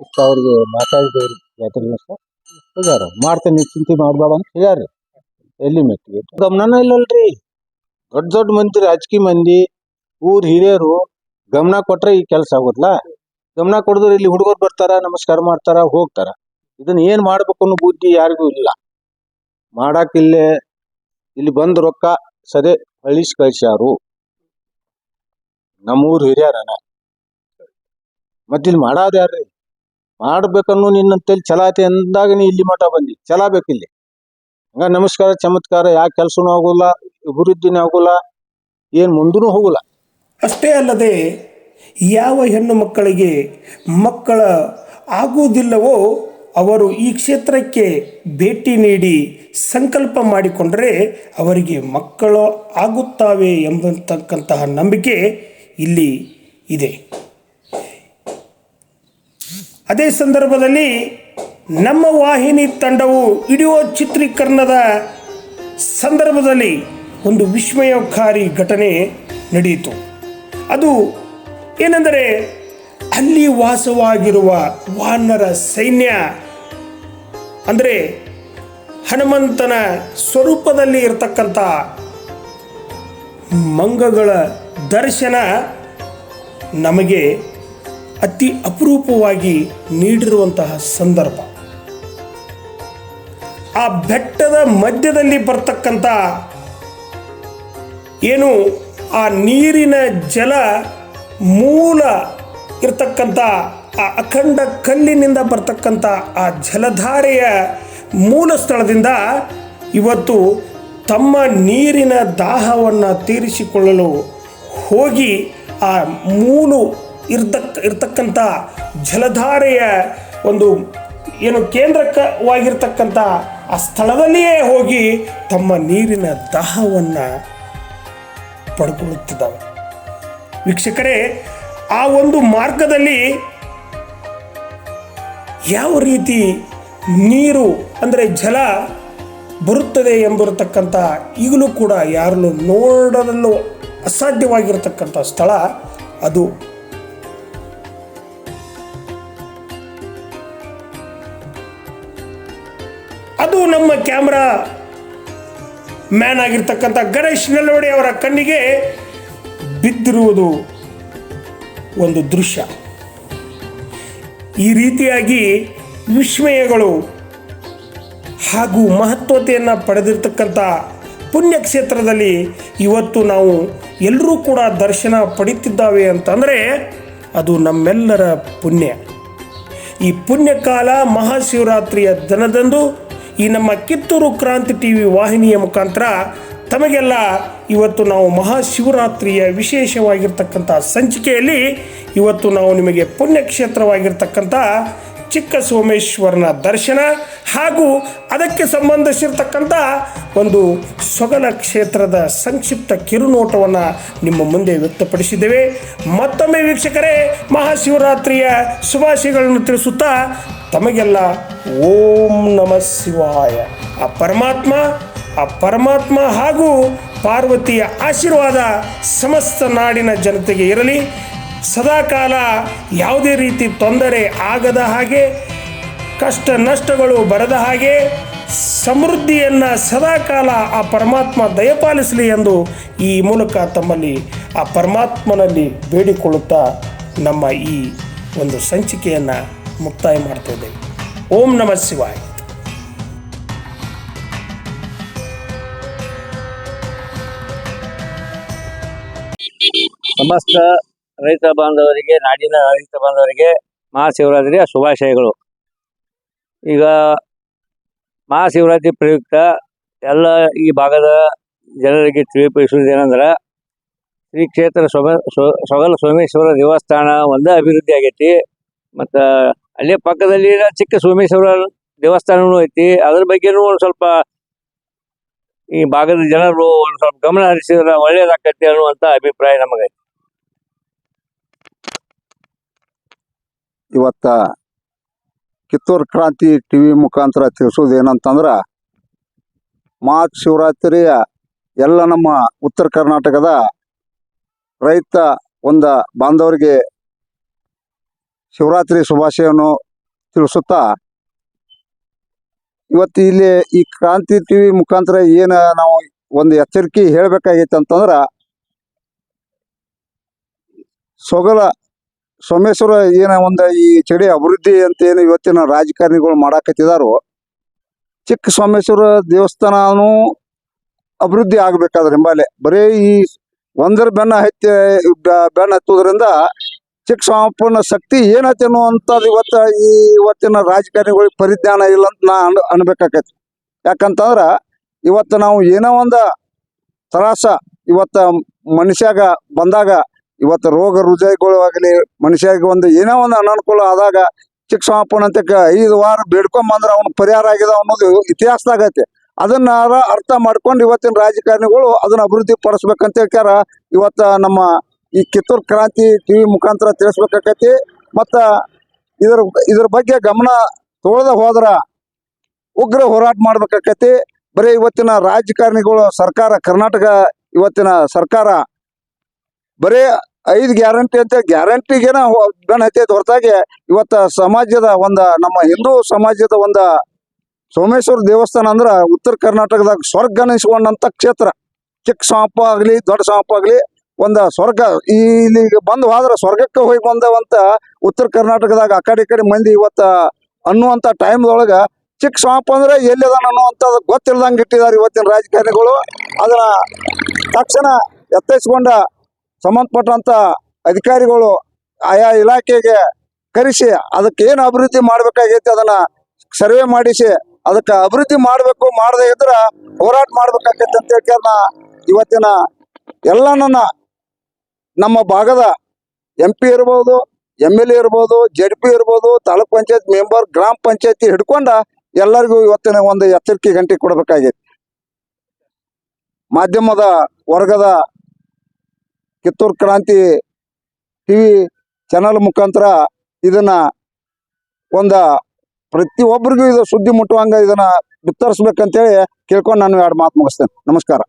ಇಷ್ಟ ಅವ್ರಿಗೆ ಮಾತಾಡಿದವ್ರು ಜಾತ್ರೆ ಹೋಗ್ಯಾರ ಮಾಡ್ತೇನೆ, ಚಿಂತೆ ಮಾಡಬೇಡ ಅಂತ ಹೇಳ್ಯಾರ ಎಲ್ಲಿ ಮೆಟ್ಟಿಗೆ? ಗಮನನೂ ಇಲ್ಲಲ್ರಿ. ದೊಡ್ಡ ದೊಡ್ಡ ಮಂದಿ ರಾಜಕೀಯ ಮಂದಿ, ಊರ್ ಹಿರಿಯರು ಗಮನ ಕೊಟ್ರೆ ಈ ಕೆಲಸ ಆಗುತ್ತಲ್ಲ? ಗಮನ ಕೊಡಿದ್ರೆ ಇಲ್ಲಿ ಹುಡುಗರು ಬರ್ತಾರ, ನಮಸ್ಕಾರ ಮಾಡ್ತಾರ, ಹೋಗ್ತಾರ. ಇದನ್ನ ಏನ್ ಮಾಡ್ಬೇಕು ಅನ್ನೋ ಬುದ್ಧಿ ಯಾರಿಗೂ ಇಲ್ಲ. ಮಾಡಾಕ ಇಲ್ಲೇ, ಇಲ್ಲಿ ಬಂದ್ ರೊಕ್ಕ ಸದೆ ಅಳಿಸಿ ಕಳ್ಸ್ಯಾರು. ನಮ್ಮೂರ್ ಹಿರಿಯರನ. ಮತ್ತಿಲ್ಲಿ ಮಾಡಾರ ಯಾರ್ರಿ? ಮಾಡ್ಬೇಕನ್ನೋ ನಿನ್ನಂತೇಳಿ ಚಲಾತಿ ಅಂದಾಗ ನೀ ಇಲ್ಲಿ ಮಠ ಬಂದಿ. ಚಲಾಬೇಕಿಲ್ಲಿ ಹಂಗ ನಮಸ್ಕಾರ, ಚಮತ್ಕಾರ, ಯಾಕೆ ಕೆಲ್ಸನೂ ಆಗೋಲ್ಲ ಅಭಿವೃದ್ಧಿನೂ ಆಗೋಲ್ಲ, ಏನು ಮುಂದೂ ಹೋಗಲ್ಲ. ಅಷ್ಟೇ ಅಲ್ಲದೆ, ಯಾವ ಹೆಣ್ಣು ಮಕ್ಕಳಿಗೆ ಮಕ್ಕಳ ಆಗುವುದಿಲ್ಲವೋ ಅವರು ಈ ಕ್ಷೇತ್ರಕ್ಕೆ ಭೇಟಿ ನೀಡಿ ಸಂಕಲ್ಪ ಮಾಡಿಕೊಂಡರೆ ಅವರಿಗೆ ಮಕ್ಕಳು ಆಗುತ್ತವೆ ಎಂಬತಕ್ಕಂತಹ ನಂಬಿಕೆ ಇಲ್ಲಿ ಇದೆ. ಅದೇ ಸಂದರ್ಭದಲ್ಲಿ ನಮ್ಮ ವಾಹಿನಿ ತಂಡವು ವಿಡಿಯೋ ಚಿತ್ರೀಕರಣದ ಸಂದರ್ಭದಲ್ಲಿ ಒಂದು ವಿಸ್ಮಯಕಾರಿ ಘಟನೆ ನಡೆಯಿತು. ಅದು ಏನೆಂದರೆ, ಅಲ್ಲಿ ವಾಸವಾಗಿರುವ ವಾನರ ಸೈನ್ಯ, ಅಂದರೆ ಹನುಮಂತನ ಸ್ವರೂಪದಲ್ಲಿ ಇರತಕ್ಕಂಥ ಮಂಗಗಳ ದರ್ಶನ ನಮಗೆ ಅತಿ ಅಪರೂಪವಾಗಿ ನೀಡಿರುವಂತಹ ಸಂದರ್ಭ. ಆ ಬೆಟ್ಟದ ಮಧ್ಯದಲ್ಲಿ ಬರ್ತಕ್ಕಂಥ ಏನು ಆ ನೀರಿನ ಜಲ ಮೂಲ ಇರ್ತಕ್ಕಂಥ ಆ ಅಖಂಡ ಕಲ್ಲಿನಿಂದ ಬರ್ತಕ್ಕಂಥ ಆ ಜಲಧಾರೆಯ ಮೂಲ ಸ್ಥಳದಿಂದ ಇವತ್ತು ತಮ್ಮ ನೀರಿನ ದಾಹವನ್ನು ತೀರಿಸಿಕೊಳ್ಳಲು ಹೋಗಿ ಆ ಮೂಲು ಇರ್ತಕ್ಕ ಇರ್ತಕ್ಕಂಥ ಜಲಧಾರೆಯ ಒಂದು ಏನು ಕೇಂದ್ರಕವಾಗಿರ್ತಕ್ಕಂಥ ಆ ಸ್ಥಳದಲ್ಲಿಯೇ ಹೋಗಿ ತಮ್ಮ ನೀರಿನ ದಾಹವನ್ನು ಪಡ್ಕೊಳ್ಳುತ್ತಿದ್ದಾವೆ ವೀಕ್ಷಕರೇ, ಆ ಒಂದು ಮಾರ್ಗದಲ್ಲಿ ಯಾವ ರೀತಿ ನೀರು, ಅಂದರೆ ಜಲ ಬರುತ್ತದೆ ಎಂಬಿರತಕ್ಕಂಥ ಈಗಲೂ ಕೂಡ ಯಾರನ್ನು ನೋಡಲು ಅಸಾಧ್ಯವಾಗಿರತಕ್ಕಂಥ ಸ್ಥಳ ಅದು ಅದು ನಮ್ಮ ಕ್ಯಾಮ್ರಾ ಮ್ಯಾನ್ ಆಗಿರ್ತಕ್ಕಂಥ ಗಣೇಶ್ ನೆಲವಡೆ ಅವರ ಕಣ್ಣಿಗೆ ಬಿದ್ದಿರುವುದು ಒಂದು ದೃಶ್ಯ. ಈ ರೀತಿಯಾಗಿ ವಿಸ್ಮಯಗಳು ಹಾಗೂ ಮಹತ್ವತೆಯನ್ನು ಪಡೆದಿರ್ತಕ್ಕಂಥ ಪುಣ್ಯಕ್ಷೇತ್ರದಲ್ಲಿ ಇವತ್ತು ನಾವು ಎಲ್ಲರೂ ಕೂಡ ದರ್ಶನ ಪಡಿತಿದ್ದಾವೆ ಅಂತಂದರೆ ಅದು ನಮ್ಮೆಲ್ಲರ ಪುಣ್ಯ. ಈ ಪುಣ್ಯಕಾಲ ಮಹಾಶಿವರಾತ್ರಿಯ ದಿನದಂದು ಈ ನಮ್ಮ ಕಿತ್ತೂರು ಕ್ರಾಂತಿ ಟಿ ವಿ ವಾಹಿನಿಯ ಮುಖಾಂತರ ತಮಗೆಲ್ಲ ಇವತ್ತು ನಾವು ಮಹಾಶಿವರಾತ್ರಿಯ ವಿಶೇಷವಾಗಿರ್ತಕ್ಕಂಥ ಸಂಚಿಕೆಯಲ್ಲಿ ಇವತ್ತು ನಾವು ನಿಮಗೆ ಪುಣ್ಯಕ್ಷೇತ್ರವಾಗಿರ್ತಕ್ಕಂಥ ಚಿಕ್ಕ ಸೋಮೇಶ್ವರನ ದರ್ಶನ ಹಾಗೂ ಅದಕ್ಕೆ ಸಂಬಂಧಿಸಿರ್ತಕ್ಕಂಥ ಒಂದು ಸೊಗಲ ಕ್ಷೇತ್ರದ ಸಂಕ್ಷಿಪ್ತ ಕಿರುನೋಟವನ್ನು ನಿಮ್ಮ ಮುಂದೆ ವ್ಯಕ್ತಪಡಿಸಿದ್ದೇವೆ. ಮತ್ತೊಮ್ಮೆ ವೀಕ್ಷಕರೇ, ಮಹಾಶಿವರಾತ್ರಿಯ ಶುಭಾಶಯಗಳನ್ನು ತಿಳಿಸುತ್ತಾ ತಮಗೆಲ್ಲ ಓಂ ನಮ ಶಿವಾಯ. ಆ ಪರಮಾತ್ಮ ಆ ಪರಮಾತ್ಮ ಹಾಗೂ ಪಾರ್ವತಿಯ ಆಶೀರ್ವಾದ ಸಮಸ್ತ ನಾಡಿನ ಜನತೆಗೆ ಇರಲಿ. ಸದಾಕಾಲ ಯಾವುದೇ ರೀತಿ ತೊಂದರೆ ಆಗದ ಹಾಗೆ, ಕಷ್ಟ ನಷ್ಟಗಳು ಬರದ ಹಾಗೆ ಸಮೃದ್ಧಿಯನ್ನು ಸದಾಕಾಲ ಆ ಪರಮಾತ್ಮ ದಯಪಾಲಿಸಲಿ ಎಂದು ಈ ಮೂಲಕ ತಮ್ಮಲ್ಲಿ, ಆ ಪರಮಾತ್ಮನಲ್ಲಿ ಬೇಡಿಕೊಳ್ಳುತ್ತಾ ನಮ್ಮ ಈ ಒಂದು ಸಂಚಿಕೆಯನ್ನು ಮುಕ್ತಾಯ ಮಾಡ್ತಾ ಓಂ ನಮಃ ಶಿವಾಯ. ಸಮಸ್ತ ರೈತ ಬಾಂಧವರಿಗೆ, ನಾಡಿನ ರೈತ ಬಾಂಧವರಿಗೆ ಮಹಾಶಿವರಾತ್ರಿಯ ಶುಭಾಶಯಗಳು. ಈಗ ಮಹಾಶಿವರಾತ್ರಿ ಪ್ರಯುಕ್ತ ಎಲ್ಲ ಈ ಭಾಗದ ಜನರಿಗೆ ತಿಳಿಪಡಿಸುವುದೇನೆಂದ್ರೆ ಶ್ರೀ ಕ್ಷೇತ್ರ ಸೊಗ ಸೊ- ಸೊಗಲ ಸೋಮೇಶ್ವರ ದೇವಸ್ಥಾನ ಒಂದೇ ಅಭಿವೃದ್ಧಿ ಆಗೈತಿ. ಮತ್ತು ಅಲ್ಲೇ ಪಕ್ಕದಲ್ಲಿ ಚಿಕ್ಕ ಸೋಮೇಶ್ವರ ದೇವಸ್ಥಾನವೂ ಐತಿ. ಅದ್ರ ಬಗ್ಗೆನೂ ಒಂದು ಸ್ವಲ್ಪ ಈ ಭಾಗದ ಜನರು ಒಂದು ಸ್ವಲ್ಪ ಗಮನ ಹರಿಸಿದ್ರೆ ಒಳ್ಳೇದಾಕತಿ ಅನ್ನುವಂಥ ಅಭಿಪ್ರಾಯ ನಮಗೈತಿ. ಇವತ್ತ ಕಿತ್ತೂರು ಕ್ರಾಂತಿ ಟಿವಿ ಮುಖಾಂತರ ತಿಳಿಸೋದು ಏನಂತಂದ್ರ ಮಹಾಶಿವರಾತ್ರಿಯ ಎಲ್ಲ ನಮ್ಮ ಉತ್ತರ ಕರ್ನಾಟಕದ ರೈತ ಒಂದ ಬಾಂಧವರಿಗೆ ಶಿವರಾತ್ರಿ ಶುಭಾಶಯವನ್ನು ತಿಳಿಸುತ್ತಾ, ಇವತ್ತು ಇಲ್ಲಿ ಈ ಕ್ರಾಂತಿ ಟಿವಿ ಮುಖಾಂತರ ಏನು ನಾವು ಒಂದು ಎಚ್ಚರಿಕೆ ಹೇಳಬೇಕಾಗಿತ್ತು ಅಂತಂದ್ರೆ ಸೊಗಲ ಸೋಮೇಶ್ವರ ಏನ ಒಂದು ಈ ಚಡಿ ಅಭಿವೃದ್ಧಿ ಅಂತ ಏನು ಇವತ್ತಿನ ರಾಜಕಾರಣಿಗಳು ಮಾಡಾಕತ್ತಿದಾರೋ, ಚಿಕ್ಕ ಸೋಮೇಶ್ವರ ದೇವಸ್ಥಾನನು ಅಭಿವೃದ್ಧಿ ಆಗ್ಬೇಕಾದ್ರೆ ಹಿಂಬಾಲೆ ಬರೀ ಈ ಒಂದರ ಬೆನ್ನ ಹತ್ತಿ ಬೆನ್ನ ಹತ್ತುವುದರಿಂದ ಚಿಕ್ಕ ಸೋಮಪ್ಪನ ಶಕ್ತಿ ಏನೈತೆ ಅನ್ನುವಂಥದ್ದು ಇವತ್ತ ಈ ಇವತ್ತಿನ ರಾಜಕಾರಣಿಗಳಿಗೆ ಪರಿಜ್ಞಾನ ಇಲ್ಲ ಅಂತ ನಾ ಅನ್, ಅನ್ಬೇಕಾಕೈತಿ. ಯಾಕಂತಂದ್ರ ಇವತ್ತು ನಾವು ಏನೋ ಒಂದು ತ್ರಾಸ ಇವತ್ತ ಮನುಷ್ಯಾಗ ಬಂದಾಗ ಇವತ್ತು ರೋಗ ರುಜಿನಗಳು ಆಗಲಿ ಮನುಷ್ಯಗೆ ಒಂದು ಏನೋ ಒಂದು ಅನಾನುಕೂಲ ಆದಾಗ ಚಿಕ್ಕ ಅಂತ ಐದು ವಾರ ಬೇಡ್ಕೊಂಬಂದ್ರೆ ಅವ್ನು ಪರಿಹಾರ ಆಗಿದೆ ಅನ್ನೋದು ಇತಿಹಾಸದಾಗ ಐತೆ. ಅದನ್ನ ಅರ್ಥ ಮಾಡ್ಕೊಂಡು ಇವತ್ತಿನ ರಾಜಕಾರಣಿಗಳು ಅದನ್ನ ಅಭಿವೃದ್ಧಿ ಪಡಿಸ್ಬೇಕಂತ ಹೇಳ್ತಾರ ಇವತ್ತ ನಮ್ಮ ಈ ಕಿತ್ತೂರು ಕ್ರಾಂತಿ ಟಿವಿ ಮುಖಾಂತರ ತಿಳಿಸ್ಬೇಕಾಕತಿ. ಮತ್ತ ಇದ್ರ ಇದ್ರ ಬಗ್ಗೆ ಗಮನ ತೋಳದ ಹೋದ್ರ ಉಗ್ರ ಹೋರಾಟ ಮಾಡ್ಬೇಕಾಕತಿ. ಬರೀ ಇವತ್ತಿನ ರಾಜಕಾರಣಿಗಳು ಸರ್ಕಾರ, ಕರ್ನಾಟಕ ಇವತ್ತಿನ ಸರ್ಕಾರ ಬರೀ ಐದು ಗ್ಯಾರಂಟಿ ಅಂತ ಗ್ಯಾರಂಟಿಗೇನ ಬೆನ್ ಹತ್ತೈತೆ ಹೊರತಾಗಿ ಇವತ್ತ ಸಮಾಜದ ಒಂದ, ನಮ್ಮ ಹಿಂದೂ ಸಮಾಜದ ಒಂದ ಸೋಮೇಶ್ವರ ದೇವಸ್ಥಾನ ಅಂದ್ರ ಉತ್ತರ ಕರ್ನಾಟಕದಾಗ ಸ್ವರ್ಗ ಅನಿಸಿಕೊಂಡಂತ ಕ್ಷೇತ್ರ. ಚಿಕ್ಕ ಸಾಂಪ ಆಗ್ಲಿ, ದೊಡ್ಡ ಸಾಂಪ ಆಗ್ಲಿ, ಒಂದ ಸ್ವರ್ಗ. ಇಲ್ಲಿ ಬಂದ್ ಹೋದ್ರ ಸ್ವರ್ಗಕ್ಕೆ ಹೋಗಿ ಬಂದವಂತ ಉತ್ತರ ಕರ್ನಾಟಕದಾಗ ಆ ಕಡೆ ಕಡೆ ಮಂದಿ ಇವತ್ತ ಅನ್ನುವಂತ ಟೈಮ್ದೊಳಗ ಚಿಕ್ಕ ಸಾಂಪ ಅಂದ್ರೆ ಎಲ್ಲಿದಾನ ಅನ್ನುವಂಥದ್ದು ಗೊತ್ತಿಲ್ದಂಗೆ ಇಟ್ಟಿದ್ದಾರೆ ಇವತ್ತಿನ ರಾಜಕಾರಣಿಗಳು. ಅದನ್ನ ತಕ್ಷಣ ಎತ್ತರಿಸಿಕೊಂಡ ಸಂಬಂಧಪಟ್ಟಂತ ಅಧಿಕಾರಿಗಳು ಆಯಾ ಇಲಾಖೆಗೆ ಕರೆಸಿ ಅದಕ್ಕೆ ಏನು ಅಭಿವೃದ್ಧಿ ಮಾಡ್ಬೇಕಾಗೈತಿ ಅದನ್ನ ಸರ್ವೆ ಮಾಡಿಸಿ ಅದಕ್ಕೆ ಅಭಿವೃದ್ಧಿ ಮಾಡಬೇಕು ಮಾಡದೇ ಇದ್ರ ಹೋರಾಟ ಮಾಡ್ಬೇಕಾಗೈತಿ ಅಂತ ಹೇಳ್ಕ್ಯಾರ ಇವತ್ತಿನ ಇವತ್ತಿನ ಎಲ್ಲನನ್ನ ನಮ್ಮ ಭಾಗದ ಎಂ ಪಿ ಇರ್ಬೋದು ಎಂ ಎಲ್ ಎ ಇರ್ಬೋದು ಜೆಡ್ ಪಿ ಇರ್ಬೋದು, ತಾಲೂಕ್ ಪಂಚಾಯತ್ ಮೆಂಬರ್ ಗ್ರಾಮ ಪಂಚಾಯತಿ ಹಿಡ್ಕೊಂಡ ಎಲ್ಲರಿಗೂ ಇವತ್ತಿನ ಒಂದು ಎಚ್ಚರಿಕೆ ಗಂಟೆ ಕೊಡಬೇಕಾಗೈತಿ. ಮಾಧ್ಯಮದ ವರ್ಗದ ಕಿತ್ತೂರು ಕ್ರಾಂತಿ ಟಿವಿ ಚಾನಲ್ ಮುಖಾಂತರ ಇದನ್ನ ಒಂದ ಪ್ರತಿಯೊಬ್ಬರಿಗೂ ಇದು ಸುದ್ದಿ ಮುಟ್ಟುವಂಗ ಇದನ್ನ ಬಿತ್ತರಿಸ್ಬೇಕಂತೇಳಿ ಕೇಳ್ಕೊಂಡು ನಾನು ಎರಡು ಮಾತು ಮುಗಿಸ್ತೇನೆ. ನಮಸ್ಕಾರ.